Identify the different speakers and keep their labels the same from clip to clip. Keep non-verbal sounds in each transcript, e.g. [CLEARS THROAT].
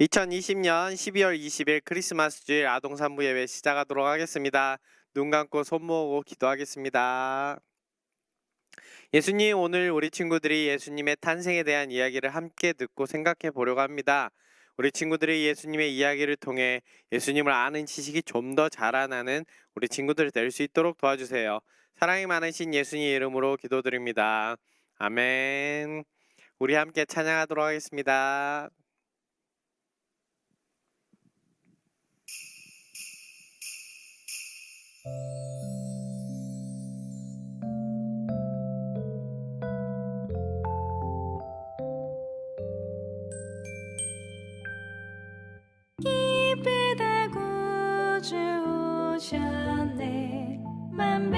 Speaker 1: 2020년 12월 20일 크리스마스 주일 아동 산부 예배 시작하도록 하겠습니다. 눈 감고 손 모으고 기도하겠습니다. 예수님 오늘 우리 친구들이 예수님의 탄생에 대한 이야기를 함께 듣고 생각해 보려고 합니다. 우리 친구들이 예수님의 이야기를 통해 예수님을 아는 지식이 좀 더 자라나는 우리 친구들이 될수 있도록 도와주세요. 사랑이 많으신 예수님 이름으로 기도드립니다. 아멘. 우리 함께 찬양하도록 하겠습니다.
Speaker 2: 기쁘다 구주 오셨네. 만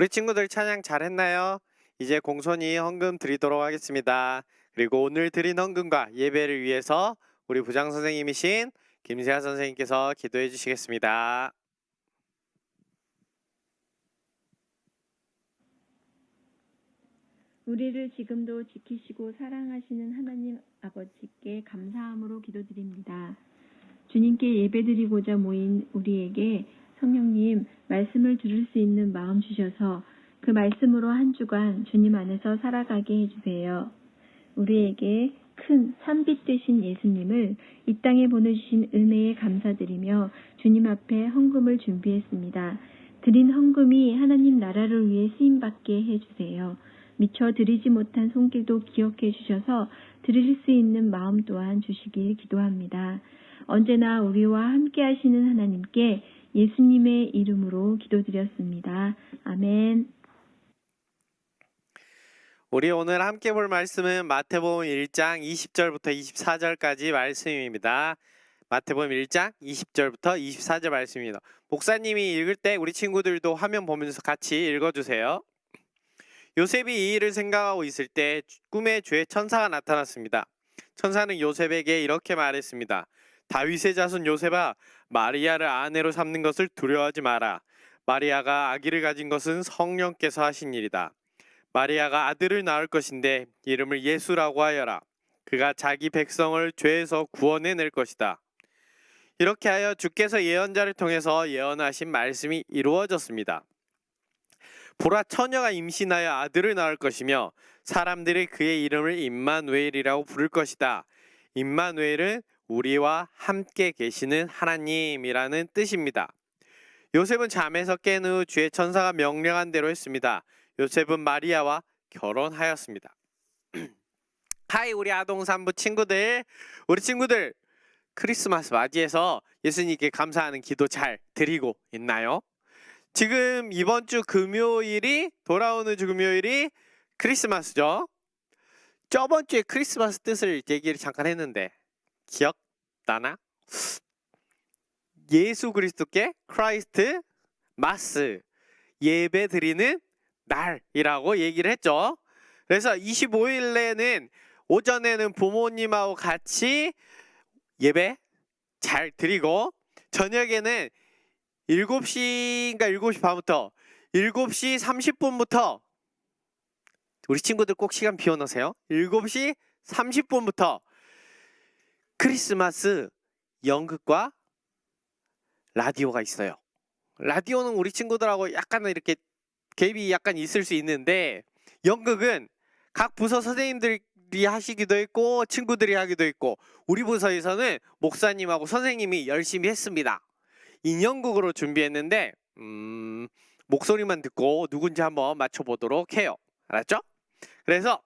Speaker 1: 우리 친구들 찬양 잘했나요? 이제 공손히 헌금 드리도록 하겠습니다. 그리고 오늘 드린 헌금과 예배를 위해서 우리 부장 선생님이신 김세아 선생님께서 기도해 주시겠습니다.
Speaker 3: 우리를 지금도 지키시고 사랑하시는 하나님 아버지께 감사함으로 기도드립니다. 주님께 예배드리고자 모인 우리에게 성령님 말씀을 들을 수 있는 마음 주셔서 그 말씀으로 한 주간 주님 안에서 살아가게 해주세요. 우리에게 큰 산빛 되신 예수님을 이 땅에 보내주신 은혜에 감사드리며 주님 앞에 헌금을 준비했습니다. 드린 헌금이 하나님 나라를 위해 쓰임받게 해주세요. 미처 드리지 못한 손길도 기억해 주셔서 드릴 수 있는 마음 또한 주시길 기도합니다. 언제나 우리와 함께 하시는 하나님께 예수님의 이름으로 기도드렸습니다. 아멘.
Speaker 1: 우리 오늘 함께 볼 말씀은 마태복음 1장 20절부터 24절까지 말씀입니다. 마태복음 1장 20절부터 24절 말씀입니다. 목사님이 읽을 때 우리 친구들도 화면 보면서 같이 읽어주세요. 요셉이 이 일을 생각하고 있을 때 꿈에 주의 천사가 나타났습니다. 천사는 요셉에게 이렇게 말했습니다. 다윗의 자손 요셉아, 마리아를 아내로 삼는 것을 두려워하지 마라. 마리아가 아기를 가진 것은 성령께서 하신 일이다. 마리아가 아들을 낳을 것인데 이름을 예수라고 하여라. 그가 자기 백성을 죄에서 구원해 낼 것이다. 이렇게 하여 주께서 예언자를 통해서 예언하신 말씀이 이루어졌습니다. 보라 처녀가 임신하여 아들을 낳을 것이며 사람들이 그의 이름을 임마누엘이라고 부를 것이다. 임마누엘은 우리와 함께 계시는 하나님이라는 뜻입니다. 요셉은 잠에서 깬 후 주의 천사가 명령한 대로 했습니다. 요셉은 마리아와 결혼하였습니다. [CLEARS THROAT] 하이 우리 아동 산부 친구들, 우리 친구들 크리스마스 맞이해서 예수님께 감사하는 기도 잘 드리고 있나요? 지금 이번 주 금요일이 돌아오는 주 금요일이 크리스마스죠. 저번 주에 크리스마스 뜻을 얘기를 잠깐 했는데 기억 나나? 예수 그리스도께 크라이스트 마스 예배 드리는 날이라고 얘기를 했죠. 그래서 25일에는 오전에는 부모님하고 같이 예배 잘 드리고 저녁에는 7시인가 7시 반부터 7시 30분부터 우리 친구들 꼭 시간 비워놓으세요. 7시 30분부터 크리스마스 연극과 라디오가 있어요. 라디오는 우리 친구들하고 약간은 이렇게 갭이 약간 있을 수 있는데 연극은 각 부서 선생님들이 하시기도 했고 친구들이 하기도 했고 우리 부서에서는 목사님하고 선생님이 열심히 했습니다. 인형극으로 준비했는데 음, 목소리만 듣고 누군지 한번 맞춰보도록 해요. 알았죠? 그래서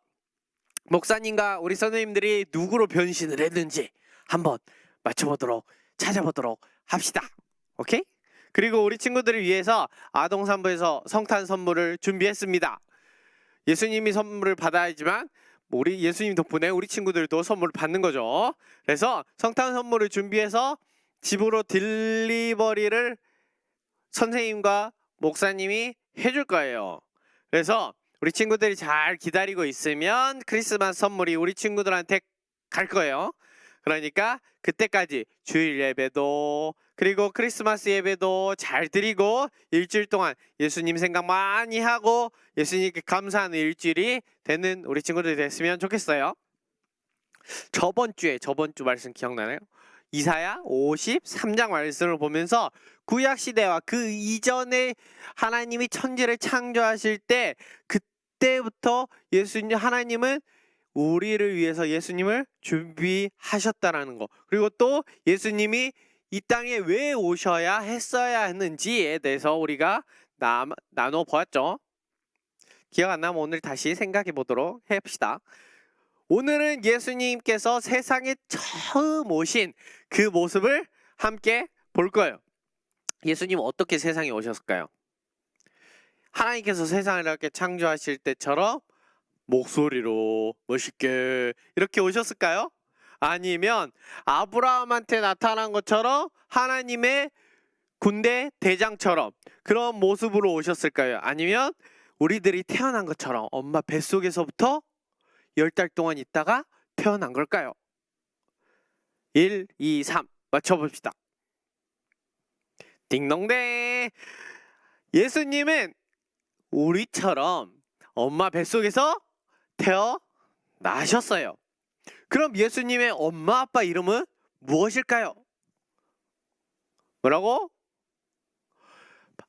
Speaker 1: 목사님과 우리 선생님들이 누구로 변신을 했는지 한번 맞춰보도록 찾아보도록 합시다. 오케이? 그리고 우리 친구들을 위해서 아동산부에서 성탄 선물을 준비했습니다. 예수님이 선물을 받아야지만 뭐 우리 예수님 덕분에 우리 친구들도 선물을 받는 거죠. 그래서 성탄 선물을 준비해서 집으로 딜리버리를 선생님과 목사님이 해줄 거예요. 그래서 우리 친구들이 잘 기다리고 있으면 크리스마스 선물이 우리 친구들한테 갈 거예요. 그러니까 그때까지 주일 예배도 그리고 크리스마스 예배도 잘 드리고 일주일 동안 예수님 생각 많이 하고 예수님께 감사하는 일주일이 되는 우리 친구들이 됐으면 좋겠어요. 저번 주에 저번 주 말씀 기억나나요? 이사야 53장 말씀을 보면서 구약 시대와 그 이전에 하나님이 천지를 창조하실 때 그때부터 예수님 하나님은 우리를 위해서 예수님을 준비하셨다라는 거. 그리고 또 예수님이 이 땅에 왜 오셔야 했어야 했는지에 대해서 우리가 나, 나눠 보았죠. 기억 안 나면 오늘 다시 생각해 보도록 해봅시다. 오늘은 예수님께서 세상에 처음 오신 그 모습을 함께 볼 거예요. 예수님 어떻게 세상에 오셨을까요? 하나님께서 세상을 이렇게 창조하실 때처럼 목소리로 멋있게 이렇게 오셨을까요? 아니면 아브라함한테 나타난 것처럼 하나님의 군대 대장처럼 그런 모습으로 오셨을까요? 아니면 우리들이 태어난 것처럼 엄마 뱃속에서부터 열 달 동안 있다가 태어난 걸까요? 1, 2, 3 맞춰봅시다. 딩동댕 예수님은 우리처럼 엄마 뱃속에서 태어나셨어요. 그럼 예수님의 엄마 아빠 이름은 무엇일까요? 뭐라고?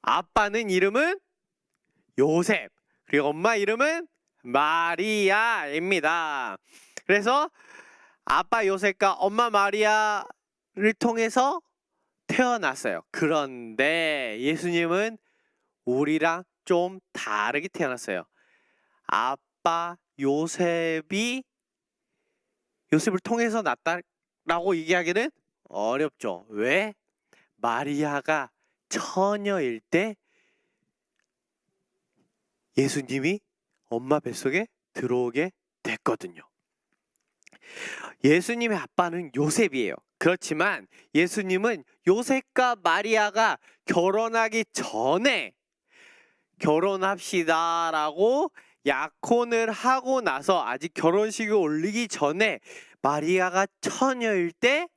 Speaker 1: 아빠는 이름은 요셉, 그리고 엄마 이름은 마리아입니다. 그래서 아빠 요셉과 엄마 마리아를 통해서 태어났어요. 그런데 예수님은 우리랑 좀 다르게 태어났어요. 아빠 요셉이 요셉을 통해서 났다라고 얘기하기는 어렵죠. 왜? 마리아가 처녀일 때 예수님이 엄마 뱃속에 들어오게 됐거든요. 예수님의 아빠는 요셉이에요. 그렇지만 예수님은 요셉과 마리아가 결혼하기 전에 결혼합시다라고 약혼을 하고 나서 아직 결혼식을 올리기 전에 마리아가 처녀일 때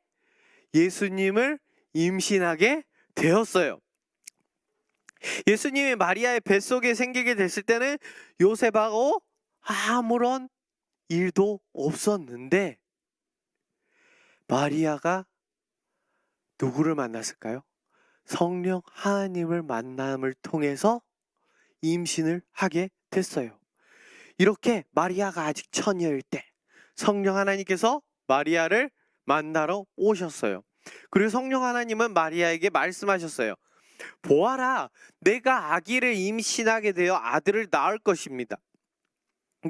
Speaker 1: 예수님을 임신하게 되었어요. 예수님이 마리아의 뱃속에 생기게 됐을 때는 요셉하고 아무런 일도 없었는데 마리아가 누구를 만났을까요? 성령 하나님을 만남을 통해서 임신을 하게 됐어요. 이렇게 마리아가 아직 처녀일 때 성령 하나님께서 마리아를 만나러 오셨어요. 그리고 성령 하나님은 마리아에게 말씀하셨어요. 보아라, 내가 아기를 임신하게 되어 아들을 낳을 것입니다.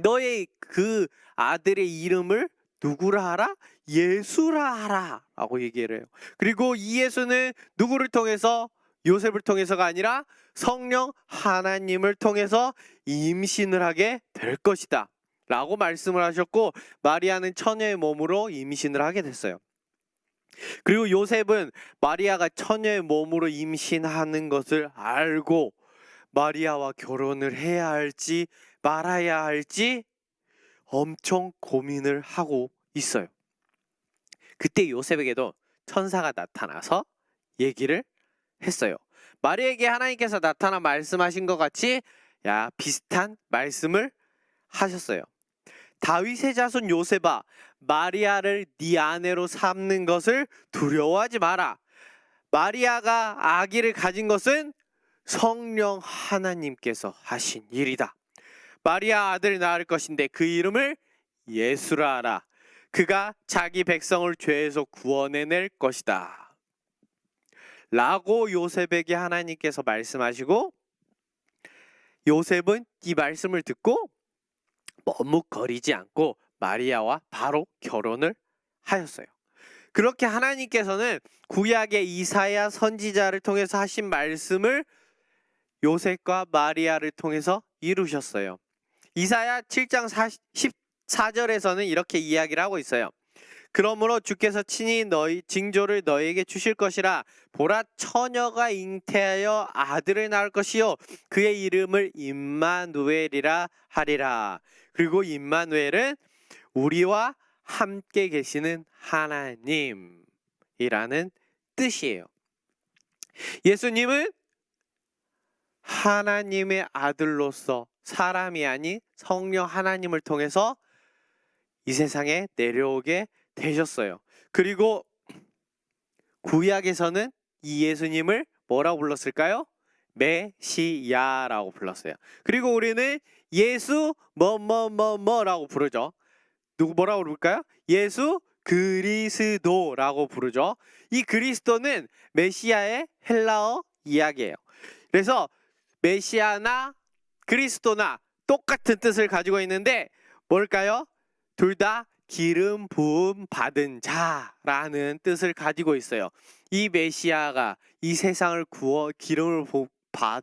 Speaker 1: 너의 그 아들의 이름을 누구라 하라? 예수라 하라. 라고 얘기를 해요. 그리고 이 예수는 누구를 통해서 요셉을 통해서가 아니라 성령 하나님을 통해서 임신을 하게 될 것이다. 라고 말씀을 하셨고 마리아는 처녀의 몸으로 임신을 하게 됐어요. 그리고 요셉은 마리아가 처녀의 몸으로 임신하는 것을 알고 마리아와 결혼을 해야 할지 말아야 할지 엄청 고민을 하고 있어요. 그때 요셉에게도 천사가 나타나서 얘기를 했어요. 마리아에게 하나님께서 나타나 말씀하신 것 같이 야 비슷한 말씀을 하셨어요. 다윗의 자손 요셉아 마리아를 네 아내로 삼는 것을 두려워하지 마라. 마리아가 아기를 가진 것은 성령 하나님께서 하신 일이다. 마리아 아들 낳을 것인데 그 이름을 예수라 하라. 그가 자기 백성을 죄에서 구원해낼 것이다. 라고 요셉에게 하나님께서 말씀하시고 요셉은 이 말씀을 듣고 머뭇거리지 않고 마리아와 바로 결혼을 하였어요. 그렇게 하나님께서는 구약의 이사야 선지자를 통해서 하신 말씀을 요셉과 마리아를 통해서 이루셨어요. 이사야 7장 14절에서는 이렇게 이야기를 하고 있어요. 그러므로 주께서 친히 너희 징조를 너희에게 주실 것이라 보라 처녀가 잉태하여 아들을 낳을 것이요 그의 이름을 임마누엘이라 하리라. 그리고 임마누엘은 우리와 함께 계시는 하나님이라는 뜻이에요. 예수님은 하나님의 아들로서 사람이 아닌 성령 하나님을 통해서 이 세상에 내려오게 되셨어요. 그리고 구약에서는 이 예수님을 뭐라고 불렀을까요? 메시야라고 불렀어요. 그리고 우리는 예수 뭐뭐뭐 뭐라고 부르죠. 누구 뭐라고 부를까요? 예수 그리스도라고 부르죠. 이 그리스도는 메시아의 헬라어 이야기예요. 그래서 메시아나 그리스도나 똑같은 뜻을 가지고 있는데 뭘까요? 둘 다 기름 부음 받은 자라는 뜻을 가지고 있어요. 이 메시아가 이 세상을 구원 기름을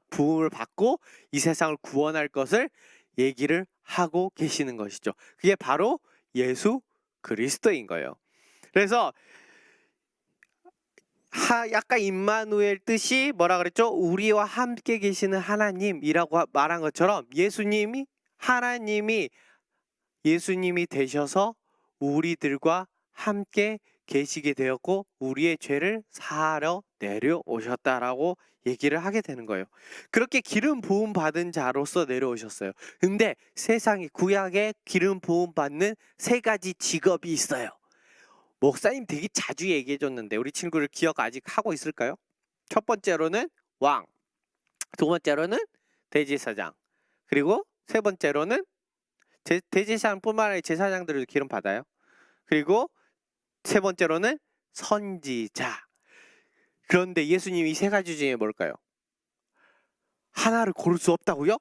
Speaker 1: 부음을 받고 이 세상을 구원할 것을 얘기를 하고 계시는 것이죠. 그게 바로 예수 그리스도인 거예요. 그래서 하, 약간 임마누엘 뜻이 뭐라 그랬죠? 우리와 함께 계시는 하나님이라고 하- 말한 것처럼 예수님이 하나님이 예수님이 되셔서 우리들과 함께 계시게 되었고 우리의 죄를 사하러 내려오셨다라고 얘기를 하게 되는 거예요. 그렇게 기름 부음 받은 자로서 내려오셨어요. 근데 세상에 구약에 기름 부음 받는 세 가지 직업이 있어요. 목사님 되게 자주 얘기해 줬는데 우리 친구를 기억 아직 하고 있을까요? 첫 번째로는 왕, 두 번째로는 대제사장, 그리고 세 번째로는 제, 대제사장뿐만 아니라 제사장들도 기름 받아요. 그리고 세 번째로는 선지자. 그런데 예수님이 이세 가지 중에 뭘까요? 하나를 고를 수 없다고요?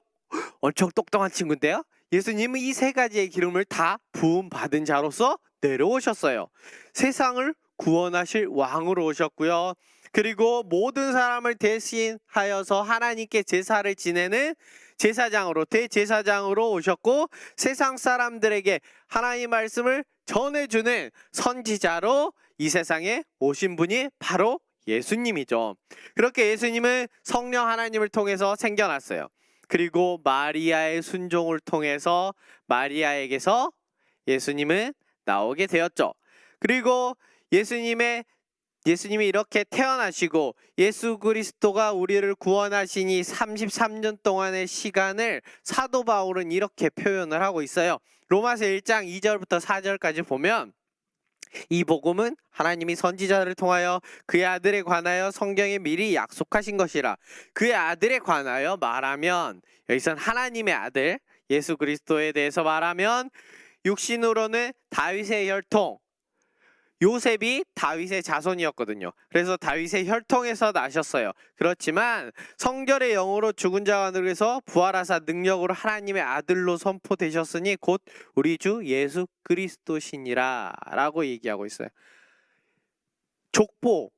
Speaker 1: 엄청 똑똑한 친구인데요. 예수님은 이 세 가지의 기름을 다 부음 받은 자로서 내려오셨어요. 세상을 구원하실 왕으로 오셨고요. 그리고 모든 사람을 대신하여서 하나님께 제사를 지내는 제사장으로 대제사장으로 오셨고 세상 사람들에게 하나님 말씀을 전해주는 선지자로 이 세상에 오신 분이 바로 예수님이죠. 그렇게 예수님은 성령 하나님을 통해서 생겨났어요. 그리고 마리아의 순종을 통해서 마리아에게서 예수님은 나오게 되었죠. 그리고 예수님의 예수님이 이렇게 태어나시고 예수 그리스도가 우리를 구원하시니 33년 동안의 시간을 사도 바울은 이렇게 표현을 하고 있어요. 로마서 1장 2절부터 4절까지 보면 이 복음은 하나님이 선지자를 통하여 그의 아들에 관하여 성경에 미리 약속하신 것이라 그의 아들에 관하여 말하면 여기선 하나님의 아들 예수 그리스도에 대해서 말하면 육신으로는 다윗의 혈통 요셉이 다윗의 자손이었거든요. 그래서 다윗의 혈통에서 나셨어요. 그렇지만 성결의 영으로 죽은 자 가운데서 부활하사 능력으로 하나님의 아들로 선포되셨으니 곧 우리 주 예수 그리스도시니라라고 얘기하고 있어요. 족보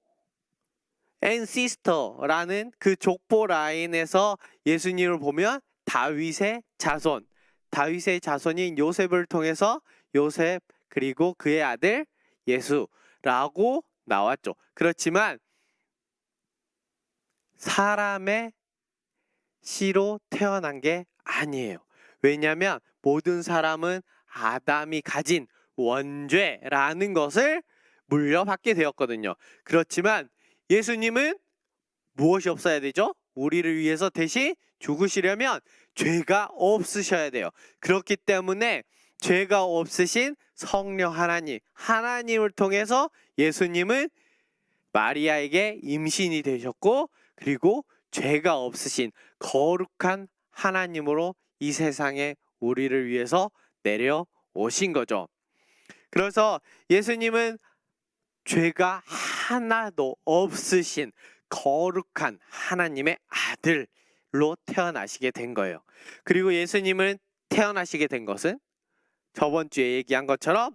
Speaker 1: 앤시스터라는 그 족보 라인에서 예수님을 보면 다윗의 자손, 다윗의 자손인 요셉을 통해서 요셉 그리고 그의 아들 예수라고 나왔죠. 그렇지만 사람의 씨로 태어난 게 아니에요. 왜냐하면 모든 사람은 아담이 가진 원죄라는 것을 물려받게 되었거든요. 그렇지만 예수님은 무엇이 없어야 되죠? 우리를 위해서 대신 죽으시려면 죄가 없으셔야 돼요. 그렇기 때문에 죄가 없으신 성령 하나님, 하나님을 통해서 예수님은 마리아에게 임신이 되셨고, 그리고 죄가 없으신 거룩한 하나님으로 이 세상에 우리를 위해서 내려오신 거죠. 그래서 예수님은 죄가 하나도 없으신 거룩한 하나님의 아들로 태어나시게 된 거예요. 그리고 예수님은 태어나시게 된 것은 저번 주에 얘기한 것처럼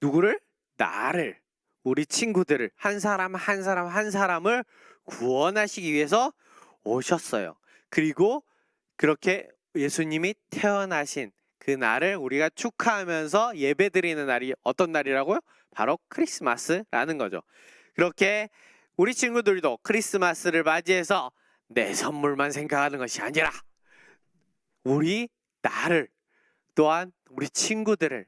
Speaker 1: 누구를 나를 우리 친구들을 한 사람 한 사람 한 사람을 구원하시기 위해서 오셨어요. 그리고 그렇게 예수님이 태어나신 그 날을 우리가 축하하면서 예배드리는 날이 어떤 날이라고요? 바로 크리스마스라는 거죠. 그렇게 우리 친구들도 크리스마스를 맞이해서 내 선물만 생각하는 것이 아니라 우리 나를 또한 우리 친구들을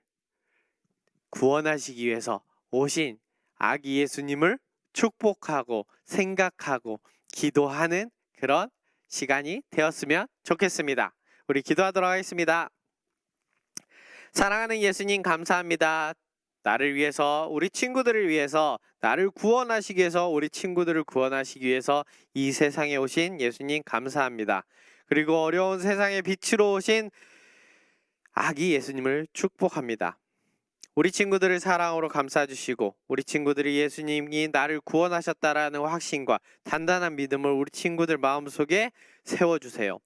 Speaker 1: 구원하시기 위해서 오신 아기 예수님을 축복하고 생각하고 기도하는 그런 시간이 되었으면 좋겠습니다. 우리 기도하도록 하겠습니다. 사랑하는 예수님 감사합니다. 나를 위해서 우리 친구들을 위해서 나를 구원하시기 위해서 우리 친구들을 구원하시기 위해서 이 세상에 오신 예수님 감사합니다. 그리고 어려운 세상의 빛으로 오신 아기 예수님을 축복합니다. 우리 친구들을 사랑으로 감싸 주시고 우리 친구들이 예수님이 나를 구원하셨다라는 확신과 단단한 믿음을 우리 친구들 마음속에 세워 주세요.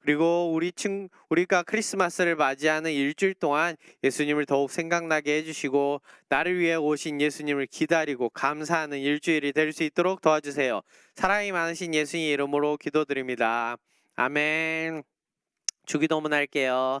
Speaker 1: 그리고 우리 친 우리가 크리스마스를 맞이하는 일주일 동안 예수님을 더욱 생각나게 해주시고 나를 위해 오신 예수님을 기다리고 감사하는 일주일이 될 수 있도록 도와주세요. 사랑이 많으신 예수님 이름으로 기도드립니다. 아멘. 주기도문 할게요.